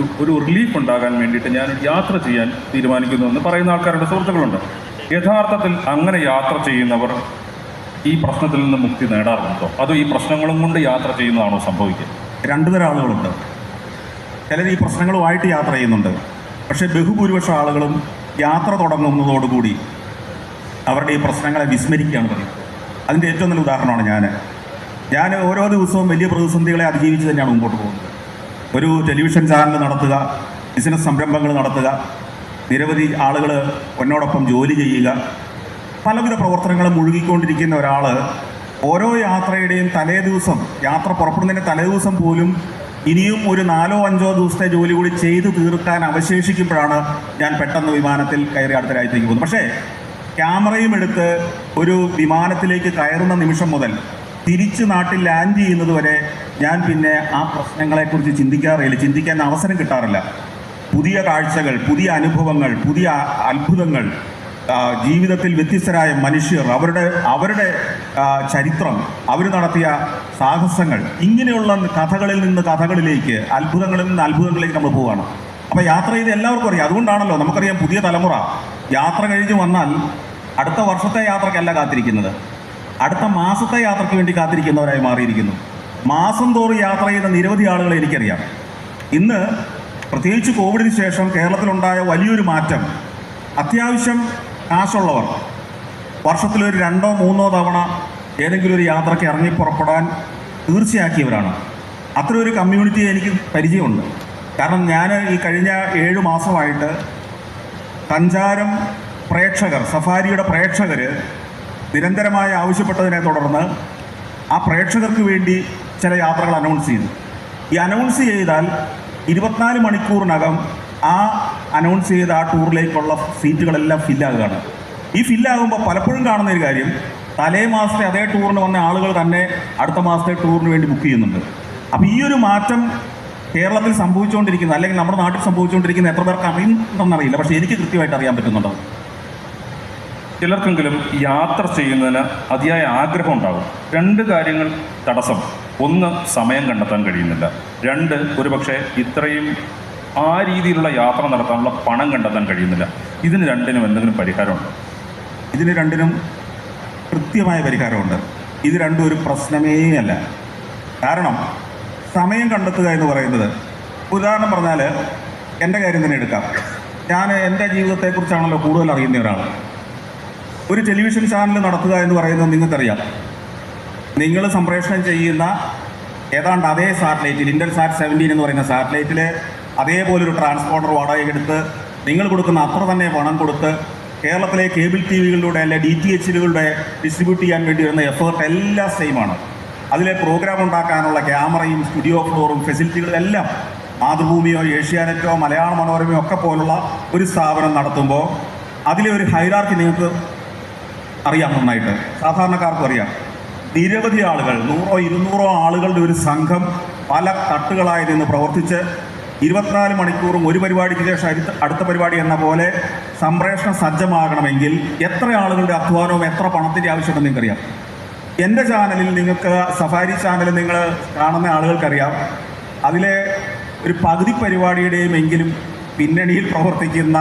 ഒരു ഒരു റിലീഫ് ഉണ്ടാകാൻ വേണ്ടിയിട്ട് ഞാൻ യാത്ര ചെയ്യാൻ തീരുമാനിക്കുന്നു എന്ന് പറയുന്ന ആൾക്കാരുടെ സുഹൃത്തുക്കളുണ്ട്. യഥാർത്ഥത്തിൽ അങ്ങനെ യാത്ര ചെയ്യുന്നവർ ഈ പ്രശ്നത്തിൽ നിന്ന് മുക്തി നേടാറുണ്ടോ അതോ ഈ പ്രശ്നങ്ങളും കൊണ്ട് യാത്ര ചെയ്യുന്നതാണോ സംഭവിക്കുക രണ്ടു തരം ആളുകളുണ്ട്. ചിലർ ഈ പ്രശ്നങ്ങളുമായിട്ട് യാത്ര ചെയ്യുന്നുണ്ട്. പക്ഷേ ബഹുഭൂരിപക്ഷം ആളുകളും യാത്ര തുടങ്ങുന്നതോടുകൂടി അവരുടെ ഈ പ്രശ്നങ്ങളെ വിസ്മരിക്കുകയാണ് പറയുന്നത്. അതിന്റെ ഏറ്റവും നല്ല ഉദാഹരണമാണ് ഞാൻ. ഞാൻ ഓരോ ദിവസവും വലിയ പ്രതിസന്ധികളെ അതിജീവിച്ച് തന്നെയാണ് മുമ്പോട്ട് പോകുന്നത്. ഒരു ടെലിവിഷൻ ചാനൽ നടത്തുക ബിസിനസ് സംരംഭങ്ങൾ നടത്തുക നിരവധി ആളുകൾ എന്നോടൊപ്പം ജോലി ചെയ്യുക പലവിധ പ്രവർത്തനങ്ങളും മുഴുകിക്കൊണ്ടിരിക്കുന്ന ഒരാൾ ഓരോ യാത്രയുടെയും തലേ ദിവസം യാത്ര പുറപ്പെടുന്നതിന്റെ തലേ ദിവസം പോലും ഇനിയും ഒരു നാലോ അഞ്ചോ ദിവസത്തെ ജോലി കൂടി ചെയ്ത് തീർക്കാൻ അവശേഷിക്കുമ്പോഴാണ് ഞാൻ പെട്ടെന്ന് വിമാനത്തിൽ കയറി അടുത്ത രാജ്യത്തേക്ക് പോകുന്നത്. പക്ഷേ ക്യാമറയും എടുത്ത് ഒരു വിമാനത്തിലേക്ക് കയറുന്ന നിമിഷം മുതൽ തിരിച്ച് നാട്ടിൽ ലാൻഡ് ചെയ്യുന്നത് വരെ ഞാൻ പിന്നെ ആ പ്രശ്നങ്ങളെക്കുറിച്ച് ചിന്തിക്കാറില്ല ചിന്തിക്കാൻ അവസരം കിട്ടാറില്ല. പുതിയ കാഴ്ചകൾ പുതിയ അനുഭവങ്ങൾ പുതിയ അത്ഭുതങ്ങൾ ജീവിതത്തിൽ വ്യത്യസ്തരായ മനുഷ്യർ അവരുടെ അവരുടെ ചരിത്രം അവർ നടത്തിയ സാഹസങ്ങൾ ഇങ്ങനെയുള്ള കഥകളിൽ നിന്ന് കഥകളിലേക്ക് അത്ഭുതങ്ങളിൽ നിന്ന് അത്ഭുതങ്ങളിലേക്ക് നമ്മൾ പോവുകയാണ് അപ്പോൾ യാത്ര ചെയ്ത് എല്ലാവർക്കും അറിയാം. അതുകൊണ്ടാണല്ലോ നമുക്കറിയാം പുതിയ തലമുറ യാത്ര കഴിഞ്ഞ് വന്നാൽ അടുത്ത വർഷത്തെ യാത്രക്കല്ല കാത്തിരിക്കുന്നത്. അടുത്ത മാസത്തെ യാത്രയ്ക്ക് വേണ്ടി കാത്തിരിക്കുന്നവരായി മാറിയിരിക്കുന്നു. മാസം തോറും യാത്ര ചെയ്യുന്ന നിരവധി ആളുകളെ എനിക്കറിയാം. ഇന്ന് പ്രത്യേകിച്ച് കോവിഡിന് ശേഷം കേരളത്തിലുണ്ടായ വലിയൊരു മാറ്റം അത്യാവശ്യം കാശുള്ളവർ. വർഷത്തിലൊരു രണ്ടോ മൂന്നോ തവണ ഏതെങ്കിലും ഒരു യാത്രയ്ക്ക് ഇറങ്ങി പുറപ്പെടാൻ തീർച്ചയാക്കിയവരാണ് അത്ര ഒരു കമ്മ്യൂണിറ്റി എനിക്ക് പരിചയമുണ്ട്. കാരണം ഞാൻ ഈ കഴിഞ്ഞ ഏഴ് മാസമായിട്ട് സഞ്ചാരം പ്രേക്ഷകർ സഫാരിയുടെ പ്രേക്ഷകർ നിരന്തരമായി ആവശ്യപ്പെട്ടതിനെ തുടർന്ന് ആ പ്രേക്ഷകർക്ക് വേണ്ടി ചില യാത്രകൾ അനൗൺസ് ചെയ്തു. ഈ അനൗൺസ് ചെയ്താൽ ഇരുപത്തിനാല് മണിക്കൂറിനകം ആ അനൗൺസ് ചെയ്ത ആ ടൂറിലേക്കുള്ള സീറ്റുകളെല്ലാം ഫില്ലാകുകയാണ് ഈ ഫില്ലാകുമ്പോൾ പലപ്പോഴും കാണുന്ന ഒരു കാര്യം തലേ മാസത്തെ അതേ ടൂറിന് വന്ന ആളുകൾ തന്നെ അടുത്ത മാസത്തെ ടൂറിന് വേണ്ടി ബുക്ക് ചെയ്യുന്നുണ്ട്. അപ്പോൾ ഈ ഒരു മാറ്റം കേരളത്തിൽ സംഭവിച്ചുകൊണ്ടിരിക്കുന്ന അല്ലെങ്കിൽ നമ്മുടെ നാട്ടിൽ സംഭവിച്ചുകൊണ്ടിരിക്കുന്ന എത്ര പേർക്ക് അറിയുന്നുണ്ടെന്നറിയില്ല പക്ഷേ എനിക്ക് കൃത്യമായിട്ട് അറിയാൻ പറ്റുന്നുണ്ടോ? ചിലർക്കെങ്കിലും യാത്ര ചെയ്യുന്നതിന് അതിയായ ആഗ്രഹം ഉണ്ടാകും രണ്ട് കാര്യങ്ങൾ തടസ്സം. ഒന്ന് സമയം കണ്ടെത്താൻ കഴിയുന്നില്ല. രണ്ട് ഒരുപക്ഷെ ഇത്രയും ആ രീതിയിലുള്ള യാത്ര നടത്താനുള്ള പണം കണ്ടെത്താൻ കഴിയുന്നില്ല. ഇതിന് രണ്ടിനും എന്തെങ്കിലും പരിഹാരമുണ്ട്? ഇതിന് രണ്ടിനും കൃത്യമായ പരിഹാരമുണ്ട്. ഇത് രണ്ടും ഒരു പ്രശ്നമേ അല്ല. കാരണം സമയം കണ്ടെത്തുക എന്ന് പറയുന്നത് ഉദാഹരണം പറഞ്ഞാൽ എന്റെ കാര്യം തന്നെ എടുക്കാം. ഞാൻ എന്റെ ജീവിതത്തെക്കുറിച്ചാണല്ലോ കൂടുതൽ അറിയുന്ന ഒരാൾ ഒരു ടെലിവിഷൻ ചാനൽ നടത്തുക എന്ന് പറയുന്നത് നിങ്ങൾക്കറിയാം. നിങ്ങൾ സംപ്രേഷണം ചെയ്യുന്ന ഏതാണ്ട് അതേ സാറ്റലൈറ്റിൽ ഇന്ത്യൻ സാറ്റ് സെവന്റീൻ എന്ന് പറയുന്ന സാറ്റലൈറ്റിൽ അതേപോലൊരു ട്രാൻസ്പോണ്ടർ വാടകയ്ക്കെടുത്ത് നിങ്ങൾ കൊടുക്കുന്ന അത്ര തന്നെ പണം കൊടുത്ത് കേരളത്തിലെ കേബിൾ ടി വികളിലൂടെ അല്ലെ ഡി ടി എച്ചിലുകളുടെ ഡിസ്ട്രിബ്യൂട്ട് ചെയ്യാൻ വേണ്ടി വരുന്ന എഫേർട്ട് എല്ലാം സെയിമാണ് അതിലെ പ്രോഗ്രാം ഉണ്ടാക്കാനുള്ള ക്യാമറയും സ്റ്റുഡിയോ ഫ്ലോറും ഫെസിലിറ്റികളെല്ലാം മാതൃഭൂമിയോ ഏഷ്യാനെറ്റോ മലയാള മനോരമയോ ഒക്കെ പോലുള്ള ഒരു സ്ഥാപനം നടത്തുമ്പോൾ അതിലെ ഒരു ഹൈറാർക്കി നിങ്ങൾക്ക് അറിയാം നന്നായിട്ട്. സാധാരണക്കാർക്കും അറിയാം. നിരവധി ആളുകൾ നൂറോ ഇരുന്നൂറോ ആളുകളുടെ ഒരു സംഘം പല തട്ടുകളായി നിന്ന് പ്രവർത്തിച്ച് ഇരുപത്തിനാല് മണിക്കൂറും ഒരു പരിപാടിക്ക് ശേഷം അടുത്ത പരിപാടി എന്ന പോലെ സംപ്രേഷണം സജ്ജമാകണമെങ്കിൽ എത്ര ആളുകളുടെ അധ്വാനവും എത്ര പണത്തിന്റെ ആവശ്യമുണ്ടെന്ന് നിങ്ങൾക്കറിയാം. എന്റെ ചാനലിൽ നിങ്ങൾക്ക് സഫാരി ചാനൽ നിങ്ങൾ കാണുന്ന ആളുകൾക്കറിയാം. അതിലെ ഒരു പകുതി പരിപാടിയുടെയും എങ്കിലും പിന്നണിയിൽ പ്രവർത്തിക്കുന്ന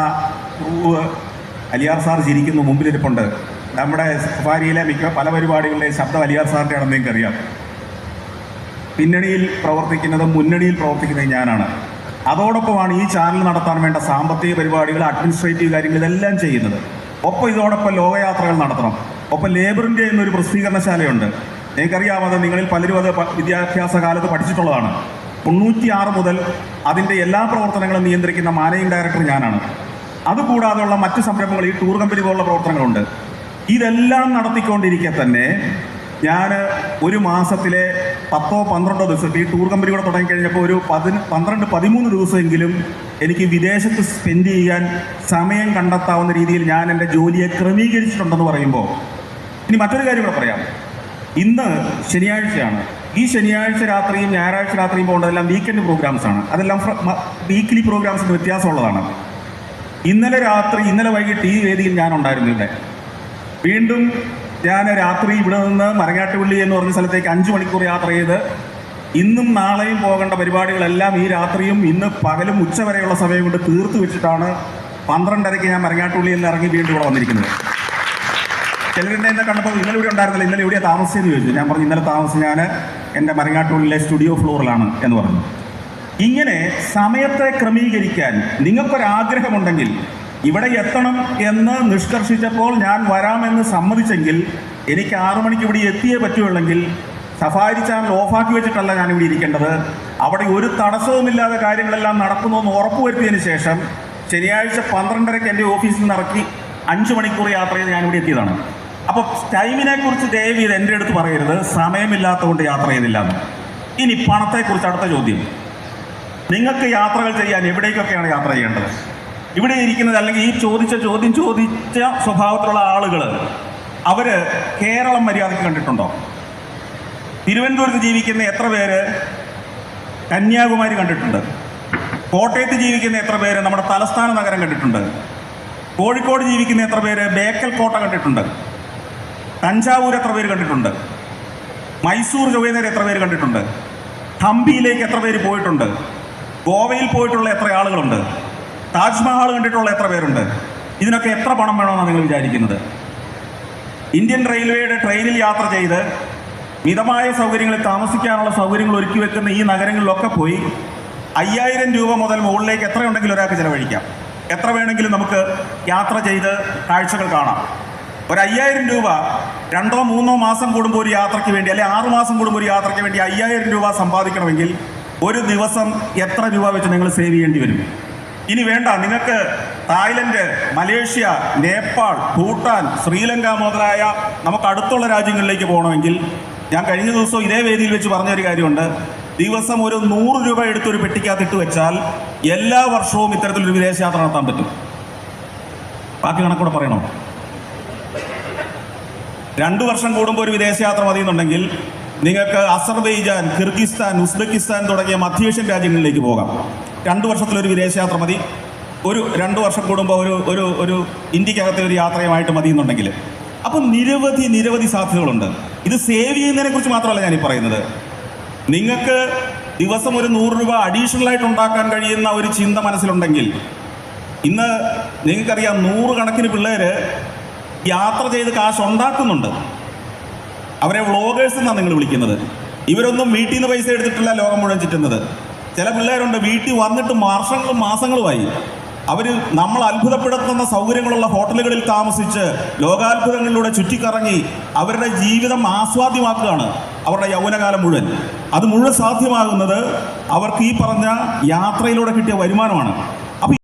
അലിയാർ സാർ ചിരിക്കുന്നു മുമ്പിലിരിപ്പുണ്ട് നമ്മുടെ സഫാരിയിലെ മിക്ക പല പരിപാടികളുടെയും ശബ്ദം അലിയാർ സാറിന്റെ ആണെന്ന് നിങ്ങൾക്കറിയാം. പിന്നണിയിൽ പ്രവർത്തിക്കുന്നതും മുന്നണിയിൽ പ്രവർത്തിക്കുന്നതും ഞാനാണ്. അതോടൊപ്പമാണ് ഈ ചാനൽ നടത്താൻ വേണ്ട സാമ്പത്തിക പരിപാടികൾ അഡ്മിനിസ്ട്രേറ്റീവ് കാര്യങ്ങൾ ഇതെല്ലാം ചെയ്യുന്നത്. ഒപ്പം ഇതോടൊപ്പം ലോകയാത്രകൾ നടത്തണം. ഒപ്പം ലേബറിന്റെ എന്നൊരു പ്രസിദ്ധീകരണശാലയുണ്ട്. നിങ്ങൾക്കറിയാമത് നിങ്ങളിൽ പലരും അത് വിദ്യാഭ്യാസ കാലത്ത് പഠിച്ചിട്ടുള്ളതാണ്. തൊണ്ണൂറ്റിയാറ് മുതൽ അതിന്റെ എല്ലാ പ്രവർത്തനങ്ങളും നിയന്ത്രിക്കുന്ന മാനേജിംഗ് ഡയറക്ടർ ഞാനാണ്. അതുകൂടാതെയുള്ള മറ്റ് സംരംഭങ്ങൾ ഈ ടൂർ കമ്പനി പോലുള്ള പ്രവർത്തനങ്ങളുണ്ട്. ഇതെല്ലാം നടത്തിക്കൊണ്ടിരിക്കെ തന്നെ ഞാൻ ഒരു മാസത്തിലെ പത്തോ പന്ത്രണ്ടോ ദിവസം ഈ ടൂർ കമ്പനി കൂടെ തുടങ്ങിക്കഴിഞ്ഞപ്പോൾ ഒരു പതിന് പന്ത്രണ്ട് പതിമൂന്ന് ദിവസമെങ്കിലും എനിക്ക് വിദേശത്ത് സ്പെൻഡ് ചെയ്യാൻ സമയം കണ്ടെത്താവുന്ന രീതിയിൽ ഞാൻ എന്റെ ജോലിയെ ക്രമീകരിച്ചിട്ടുണ്ടെന്ന് പറയുമ്പോൾ ഇനി മറ്റൊരു കാര്യം കൂടെ പറയാം. ഇന്ന് ശനിയാഴ്ചയാണ്. ഈ ശനിയാഴ്ച രാത്രിയും ഞായറാഴ്ച രാത്രിയും പോകേണ്ടതെല്ലാം വീക്കെൻഡ് പ്രോഗ്രാംസ് ആണ്. അതെല്ലാം വീക്കിലി പ്രോഗ്രാംസിന് വ്യത്യാസമുള്ളതാണ്. ഇന്നലെ രാത്രി ഇന്നലെ വൈകിട്ട് ഈ വേദിയിൽ ഞാൻ ഉണ്ടായിരുന്നു ഇവിടെ വീണ്ടും ഞാൻ രാത്രി ഇവിടെ നിന്ന് മരങ്ങാട്ടുപള്ളി എന്ന് പറഞ്ഞ സ്ഥലത്തേക്ക് അഞ്ചു മണിക്കൂർ യാത്ര ചെയ്ത് ഇന്നും നാളെയും പോകേണ്ട പരിപാടികളെല്ലാം ഈ രാത്രിയും ഇന്ന് പകലും ഉച്ച വരെയുള്ള സമയം കൊണ്ട് തീർത്തു വെച്ചിട്ടാണ് പന്ത്രണ്ടരയ്ക്ക് ഞാൻ മരങ്ങാട്ടുള്ളിയിൽ നിന്ന് ഇറങ്ങി വീണ്ടും ഇവിടെ വന്നിരിക്കുന്നത്. ചിലരുടെ എന്നെ കണ്ടപ്പോൾ ഇന്നലെ ഇവിടെ ഉണ്ടായിരുന്നില്ല ഇന്നലെ എവിടെയാണ് താമസിച്ചെന്ന് ചോദിച്ചു. ഞാൻ പറഞ്ഞു ഇന്നലെ താമസം ഞാൻ എന്റെ മരങ്ങാട്ടുള്ളിലെ സ്റ്റുഡിയോ ഫ്ലോറിലാണ് എന്ന് പറഞ്ഞു. ഇങ്ങനെ സമയത്തെ ക്രമീകരിക്കാൻ നിങ്ങൾക്കൊരാഗ്രഹമുണ്ടെങ്കിൽ ഇവിടെ എത്തണം എന്ന് നിഷ്കർഷിച്ചപ്പോൾ ഞാൻ വരാമെന്ന് സമ്മതിച്ചെങ്കിൽ എനിക്ക് ആറു മണിക്ക് ഇവിടെ എത്തിയേ പറ്റുള്ളെങ്കിൽ സഫാരി ചാനൽ ഓഫാക്കി വെച്ചിട്ടല്ല ഞാൻ ഇവിടെ ഇരിക്കേണ്ടത്. അവിടെ ഒരു തടസ്സവുമില്ലാതെ കാര്യങ്ങളെല്ലാം നടക്കുന്നു എന്ന് ഉറപ്പുവരുത്തിയതിന് ശേഷം ശനിയാഴ്ച പന്ത്രണ്ടരയ്ക്ക് എന്റെ ഓഫീസിൽ നിന്ന് ഇറക്കി അഞ്ച് മണിക്കൂർ യാത്ര ചെയ്ത് ഇവിടെ എത്തിയതാണ്. അപ്പോൾ ടൈമിനെ കുറിച്ച് ദയവ് ചെയ്ത് എന്റെ അടുത്ത് പറയരുത്. സമയമില്ലാത്തതുകൊണ്ട് യാത്ര ചെയ്തില്ല ഇനി പണത്തെക്കുറിച്ച് അടുത്ത ചോദ്യം. നിങ്ങൾക്ക് യാത്രകൾ ചെയ്യാൻ എവിടേക്കൊക്കെയാണ് യാത്ര ചെയ്യേണ്ടത്? ഇവിടെ ഇരിക്കുന്നത് അല്ലെങ്കിൽ ഈ ചോദിച്ച ചോദ്യം ചോദിച്ച സ്വഭാവത്തിലുള്ള ആളുകൾ അവർ കേരളം മര്യാദയ്ക്ക് കണ്ടിട്ടുണ്ടോ? തിരുവനന്തപുരത്ത് ജീവിക്കുന്ന എത്ര പേര് കന്യാകുമാരി കണ്ടിട്ടുണ്ട്? കോട്ടയത്ത് ജീവിക്കുന്ന എത്ര പേര് നമ്മുടെ തലസ്ഥാന നഗരം കണ്ടിട്ടുണ്ട്? കോഴിക്കോട് ജീവിക്കുന്ന എത്ര പേര് ബേക്കൽ കോട്ട കണ്ടിട്ടുണ്ട്? തഞ്ചാവൂർ എത്ര പേര് കണ്ടിട്ടുണ്ട്? മൈസൂർ ചൊവ്വേനേരം എത്ര പേര് കണ്ടിട്ടുണ്ട്? ഹംപിയിലേക്ക് എത്ര പേര് പോയിട്ടുണ്ട്? ഗോവയിൽ പോയിട്ടുള്ള എത്ര ആളുകളുണ്ട്? താജ്മഹൽ കണ്ടിട്ടുള്ള എത്ര പേരുണ്ട്? ഇതിനൊക്കെ എത്ര പണം വേണമെന്നാണ് നിങ്ങൾ വിചാരിക്കുന്നത്? ഇന്ത്യൻ റെയിൽവേയുടെ ട്രെയിനിൽ യാത്ര ചെയ്ത് മിതമായ സൗകര്യങ്ങളിൽ താമസിക്കാനുള്ള സൗകര്യങ്ങൾ ഒരുക്കി വെക്കുന്ന ഈ നഗരങ്ങളിലൊക്കെ പോയി അയ്യായിരം രൂപ മുതൽ മുകളിലേക്ക് എത്രയുണ്ടെങ്കിലും ഒരാൾക്ക് ചിലവഴിക്കാം. എത്ര വേണമെങ്കിലും നമുക്ക് യാത്ര ചെയ്ത് കാഴ്ചകൾ കാണാം. ഒരു അയ്യായിരം രൂപ രണ്ടോ മൂന്നോ മാസം കൂടുമ്പോൾ ഒരു യാത്രയ്ക്ക് വേണ്ടി അല്ലെങ്കിൽ ആറു മാസം കൂടുമ്പോൾ ഒരു യാത്രയ്ക്ക് വേണ്ടി അയ്യായിരം രൂപ സമ്പാദിക്കണമെങ്കിൽ ഒരു ദിവസം എത്ര രൂപ വെച്ച് നിങ്ങൾ സേവ് ചെയ്യേണ്ടി വരും? ഇനി വേണ്ട നിങ്ങൾക്ക് തായ്ലൻഡ് മലേഷ്യ നേപ്പാൾ ഭൂട്ടാൻ ശ്രീലങ്ക മുതലായ നമുക്ക് അടുത്തുള്ള രാജ്യങ്ങളിലേക്ക് പോകണമെങ്കിൽ ഞാൻ കഴിഞ്ഞ ദിവസം ഇതേ വേദിയിൽ വെച്ച് പറഞ്ഞൊരു കാര്യമുണ്ട്. ദിവസം ഒരു നൂറ് രൂപ എടുത്തൊരു പെട്ടിക്കകത്ത് ഇട്ട് വെച്ചാൽ എല്ലാ വർഷവും ഇത്തരത്തിലൊരു വിദേശയാത്ര നടത്താൻ പറ്റും. ബാക്കി കണക്കൂടെ പറയണോ? രണ്ടു വർഷം കൂടുമ്പോൾ ഒരു വിദേശയാത്ര മതിയെന്നുണ്ടെങ്കിൽ നിങ്ങൾക്ക് അസർബൈജാൻ കിർഗിസ്ഥാൻ ഉസ്ബെക്കിസ്ഥാൻ തുടങ്ങിയ മധ്യേഷ്യൻ രാജ്യങ്ങളിലേക്ക് പോകാം. രണ്ടു വർഷത്തിലൊരു വിദേശയാത്ര മതി. ഒരു രണ്ട് വർഷം കൂടുമ്പോൾ ഒരു ഒരു ഒരു ഇന്ത്യക്കകത്തെ ഒരു യാത്രയുമായിട്ട് മതി എന്നുണ്ടെങ്കിൽ അപ്പം നിരവധി നിരവധി സാധ്യതകളുണ്ട്. ഇത് സേവ് ചെയ്യുന്നതിനെ കുറിച്ച് മാത്രമല്ല ഞാനീ പറയുന്നത്. നിങ്ങൾക്ക് ദിവസം ഒരു നൂറ് രൂപ അഡീഷണൽ ആയിട്ട് ഉണ്ടാക്കാൻ കഴിയുന്ന ഒരു ചിന്ത മനസ്സിലുണ്ടെങ്കിൽ ഇന്ന് നിങ്ങൾക്കറിയാം നൂറുകണക്കിന് പിള്ളേർ യാത്ര ചെയ്ത് കാശ് ഉണ്ടാക്കുന്നുണ്ട്. അവരെ വ്ളോഗേഴ്സ് എന്നാണ് നിങ്ങൾ വിളിക്കുന്നത്. ഇവരൊന്നും വീട്ടിൽ നിന്ന് പൈസ എടുത്തിട്ടില്ല ലോകം മുഴുവൻ ചുറ്റുന്നത്. ചില പിള്ളേരുണ്ട് വീട്ടിൽ വന്നിട്ട് വർഷങ്ങളും മാസങ്ങളുമായി. അവർ നമ്മൾ അത്ഭുതപ്പെടുത്തുന്ന സൗകര്യങ്ങളുള്ള ഹോട്ടലുകളിൽ താമസിച്ച് ലോകാത്ഭുതങ്ങളിലൂടെ ചുറ്റിക്കറങ്ങി അവരുടെ ജീവിതം ആസ്വാദ്യമാക്കുകയാണ് അവരുടെ യൗവനകാലം മുഴുവൻ. അത് മുഴുവൻ സാധ്യമാകുന്നത് അവർക്ക് ഈ പറഞ്ഞ യാത്രയിലൂടെ കിട്ടിയ വരുമാനമാണ്.